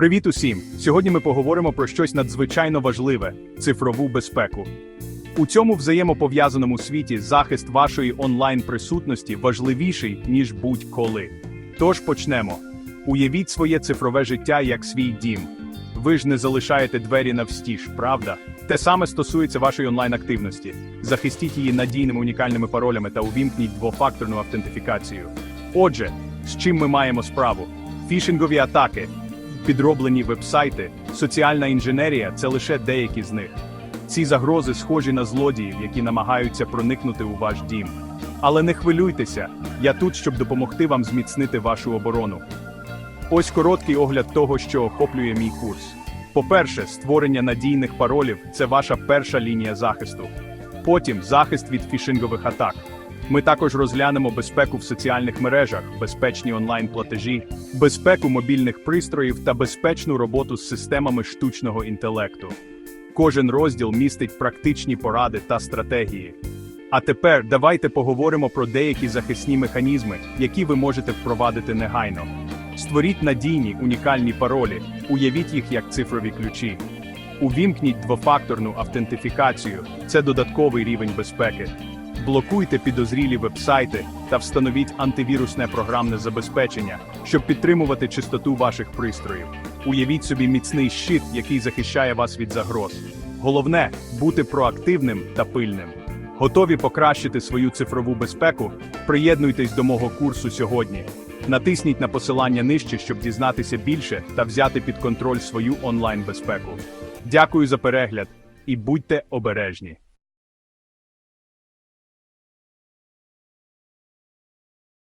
Привіт усім! Сьогодні ми поговоримо про щось надзвичайно важливе цифрову безпеку. У цьому взаємопов'язаному світі захист вашої онлайн-присутності важливіший, ніж будь-коли. Тож почнемо. Уявіть своє цифрове життя як свій дім. Ви ж не залишаєте двері навстіж, правда? Те саме стосується вашої онлайн-активності. Захистіть її надійними унікальними паролями та увімкніть двофакторну автентифікацію. Отже, з чим ми маємо справу? Фішингові атаки, підроблені вебсайти, соціальна інженерія це лише деякі з них. Ці загрози схожі на злодіїв, які намагаються проникнути у ваш дім. Але не хвилюйтеся, я тут, щоб допомогти вам зміцнити вашу оборону. Ось короткий огляд того, що охоплює мій курс. По-перше, створення надійних паролів це ваша перша лінія захисту. Потім захист від фішингових атак. Ми також розглянемо безпеку в соціальних мережах, безпечні онлайн-платежі, безпеку мобільних пристроїв та безпечну роботу з системами штучного інтелекту. Кожен розділ містить практичні поради та стратегії. А тепер давайте поговоримо про деякі захисні механізми, які ви можете впровадити негайно. Створіть надійні унікальні паролі, уявіть їх як цифрові ключі. Увімкніть двофакторну автентифікацію це додатковий рівень безпеки. Блокуйте підозрілі вебсайти та встановіть антивірусне програмне забезпечення, щоб підтримувати чистоту ваших пристроїв. Уявіть собі міцний щит, який захищає вас від загроз. Головне бути проактивним та пильним. Готові покращити свою цифрову безпеку? Приєднуйтесь до мого курсу сьогодні. Натисніть на посилання нижче, щоб дізнатися більше та взяти під контроль свою онлайн безпеку. Дякую за перегляд і будьте обережні.